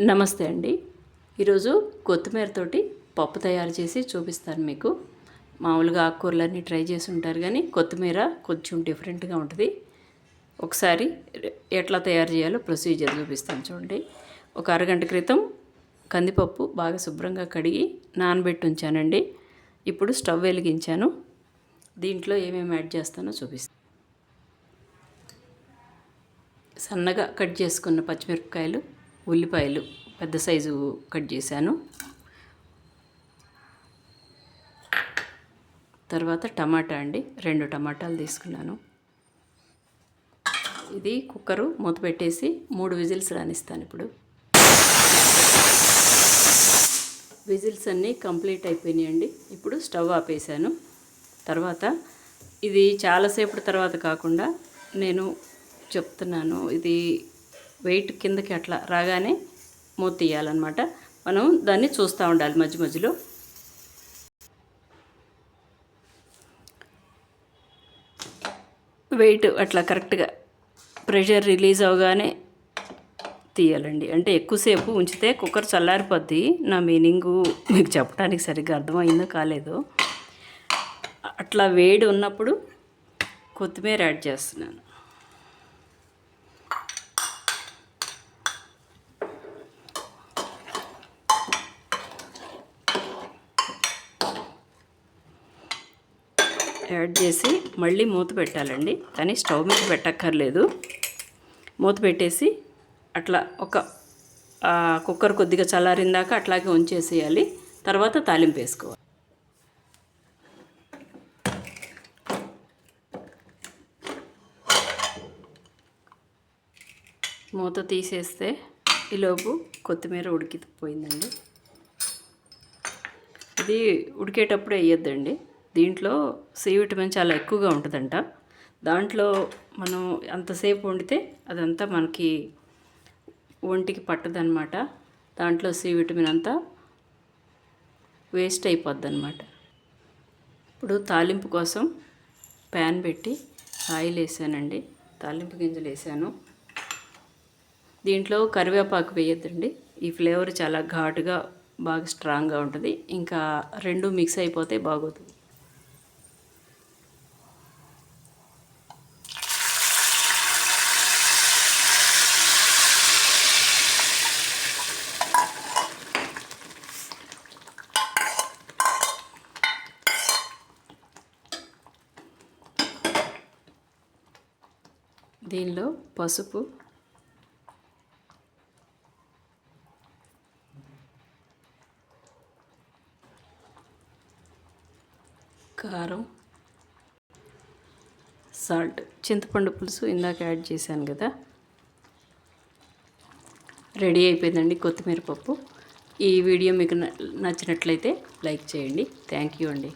నమస్తే అండి. ఈరోజు కొత్తిమీరతోటి పప్పు తయారు చేసి చూపిస్తాను మీకు. మామూలుగా ఆకుకూరలన్నీ ట్రై చేసి ఉంటారు కానీ కొత్తిమీర కొంచెం డిఫరెంట్గా ఉంటుంది. ఒకసారి ఎట్లా తయారు చేయాలో ప్రొసీజర్ చూపిస్తాను చూడండి. ఒక అరగంట క్రితం కందిపప్పు బాగా శుభ్రంగా కడిగి నానబెట్టి ఉంచానండి. ఇప్పుడు స్టవ్ వెలిగించాను. దీంట్లో ఏమేమి యాడ్ చేస్తానో చూపిస్తాను సన్నగా కట్ చేసుకున్న పచ్చిమిరపకాయలు ఉల్లిపాయలు పెద్ద సైజు కట్ చేశాను. తర్వాత టమాటా అండి రెండు టమాటాలు తీసుకున్నాను. ఇది కుక్కరు మూత పెట్టేసి మూడు విజిల్స్ రానిస్తాను ఇప్పుడు. విజిల్స్ అన్నీ కంప్లీట్ అయిపోయినాయండి. ఇప్పుడు స్టవ్ ఆపేసాను తర్వాత ఇది చాలాసేపటి తర్వాత కాకుండా నేను చెప్తున్నాను ఇది వెయిట్ కిందకి అట్లా రాగానే మూత తీయాలన్నమాట. మనం దాన్ని చూస్తూ ఉండాలి మధ్య మధ్యలో. వెయిట్ అట్లా కరెక్ట్గా ప్రెషర్ రిలీజ్ అవగానే తీయాలండి. అంటే ఎక్కువసేపు ఉంచితే కుక్కర్ చల్లారిపోద్ది. నా మీనింగు మీకు చెప్పడానికి సరిగ్గా అర్థమైందో కాలేదో. అట్లా వేడి ఉన్నప్పుడు కొత్తిమీర యాడ్ చేస్తున్నాను. యాడ్ చేసి మళ్ళీ మూత పెట్టాలండి. కానీ స్టవ్ మీద పెట్టక్కర్లేదు. మూత పెట్టేసి అట్లా ఒక కుక్కర్ కొద్దిగా చల్లారిందాక అట్లాగే ఉంచేసేయాలి. తర్వాత తాలింపు వేసుకోవాలి. మూత తీసేస్తే ఈలోపు కొత్తిమీర ఉడికిపోయిందండి. ఇది ఉడికేటప్పుడు వేయొద్దండి. దీంట్లో సి విటమిన్ చాలా ఎక్కువగా ఉంటుందంట. దాంట్లో మనం అంతసేపు వండితే అదంతా మనకి ఒంటికి పట్టదనమాట దాంట్లో సి విటమిన్ అంతా వేస్ట్ అయిపోద్ది అనమాట ఇప్పుడు తాలింపు కోసం ప్యాన్ పెట్టి ఆయిల్ వేసానండి. తాలింపు గింజలు వేసాను. దీంట్లో కరివేపాకు వేయద్దండి. ఈ ఫ్లేవర్ చాలా ఘాటుగా బాగా స్ట్రాంగ్గా ఉంటుంది. ఇంకా రెండు మిక్స్ అయిపోతే బాగోదు. దీనిలో పసుపు. కారం. సాల్ట్. చింతపండు పులుసు ఇందాక యాడ్ చేశాను కదా. రెడీ అయిపోయిందండి కొత్తిమీర పప్పు. ఈ వీడియో మీకు నచ్చినట్లయితే లైక్ చేయండి. థ్యాంక్ యూ అండి.